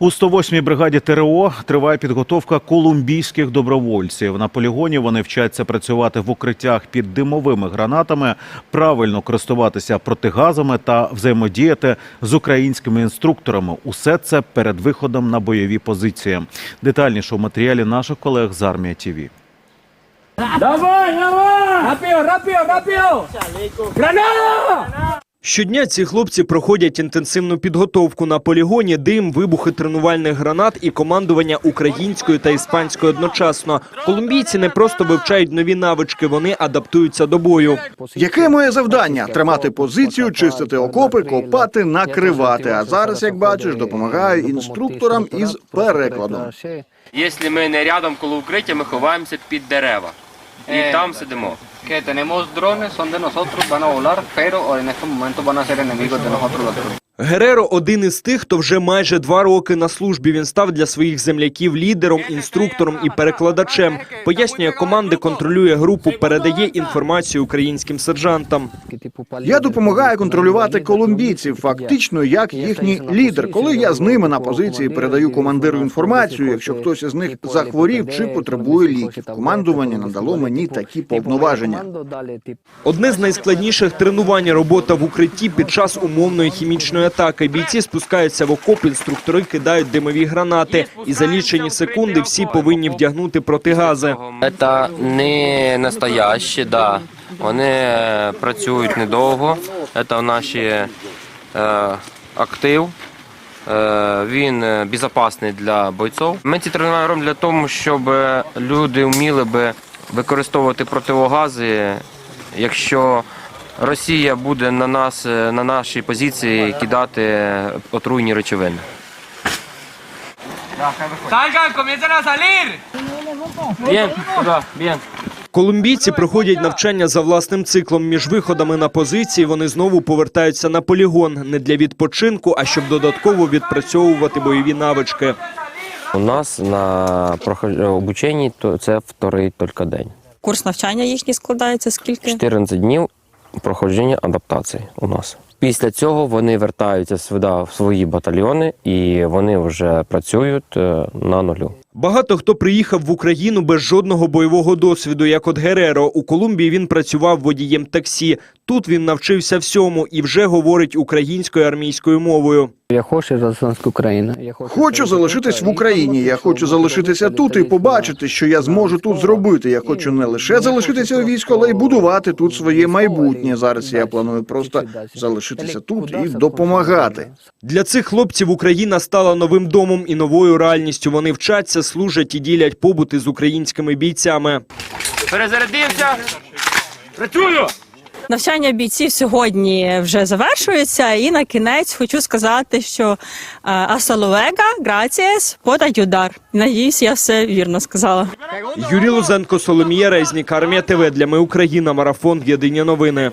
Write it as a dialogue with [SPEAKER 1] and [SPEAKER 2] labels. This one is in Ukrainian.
[SPEAKER 1] У 108-й бригаді ТРО триває підготовка колумбійських добровольців. На полігоні вони вчаться працювати в укриттях під димовими гранатами, правильно користуватися протигазами та взаємодіяти з українськими інструкторами. Усе це перед виходом на бойові позиції. Детальніше у матеріалі наших колег з армія ТІВІ.
[SPEAKER 2] ¡Давай, давай! ¡Rápido, rápido, rápido! ¡Granada!
[SPEAKER 3] Щодня ці хлопці проходять інтенсивну підготовку на полігоні, дим, вибухи тренувальних гранат і командування українською та іспанською одночасно. Колумбійці не просто вивчають нові навички, вони адаптуються до бою.
[SPEAKER 4] Яке моє завдання? Тримати позицію, чистити окопи, копати, накривати. А зараз, як бачиш, допомагаю інструкторам із перекладом.
[SPEAKER 5] Якщо ми не рядом коло укриття, ми ховаємося під дерева. І там сидимо.
[SPEAKER 6] Que tenemos drones, son de nosotros, van a volar, pero en estos momentos van a ser enemigos de nosotros los drones.
[SPEAKER 3] Гереро один із тих, хто вже майже два роки на службі. Він став для своїх земляків лідером, інструктором і перекладачем. Пояснює команди, контролює групу, передає інформацію українським сержантам.
[SPEAKER 4] Я допомагаю контролювати колумбійців, фактично як їхній лідер. Коли я з ними на позиції передаю командиру інформацію, якщо хтось із них захворів чи потребує ліків. Командування надало мені такі повноваження.
[SPEAKER 3] Одне з найскладніших тренувань робота в укритті під час умовної хімічної атаки. Бійці спускаються в окоп, інструктори кидають димові гранати, і за лічені секунди всі повинні вдягнути протигази.
[SPEAKER 5] Це не настоящі, да. Вони е, працюють недовго. Це наші е, актив. Е, Він е, безпечний для бойців. Ми ці тренування робимо для того, щоб е, люди вміли би використовувати противогази, якщо Росія буде на нас, е, на наші позиції кидати отруйні речовини.
[SPEAKER 3] Колумбійці проходять навчання за власним циклом. Між виходами на позиції вони знову повертаються на полігон не для відпочинку, а щоб додатково відпрацьовувати бойові навички.
[SPEAKER 5] У нас на обученні то це вторий тільки день.
[SPEAKER 7] Курс навчання їхній складається скільки?
[SPEAKER 5] 14 днів проходження адаптації у нас. Після цього вони вертаються сюди в свої батальйони і вони вже працюють е, на нулю.
[SPEAKER 3] Багато хто приїхав в Україну без жодного бойового досвіду, як от Гереро. У Колумбії він працював водієм таксі. Тут він навчився всьому і вже говорить українською армійською мовою.
[SPEAKER 8] Я хочу залишитися Україна. Я
[SPEAKER 4] Хочу залишитись в Україні. Я хочу залишитися тут і побачити, що я зможу тут зробити. Я хочу не лише залишитися у війську, але й будувати тут своє майбутнє. Зараз я планую просто залишитися тут і допомагати.
[SPEAKER 3] Для цих хлопців Україна стала новим домом і новою реальністю. Вони вчаться, служать і ділять побути з українськими бійцями.
[SPEAKER 5] Перезарядився!
[SPEAKER 2] ¡Працюю!
[SPEAKER 7] Навчання бійців сьогодні вже завершується. І на кінець хочу сказати, що Асаловега, грацієс, удар. Надіюсь, я все вірно сказала.
[SPEAKER 3] Юрій Лузенко, Соломія Резнік, Армія ТВ для Ми Україна. Марафон. Єдині новини.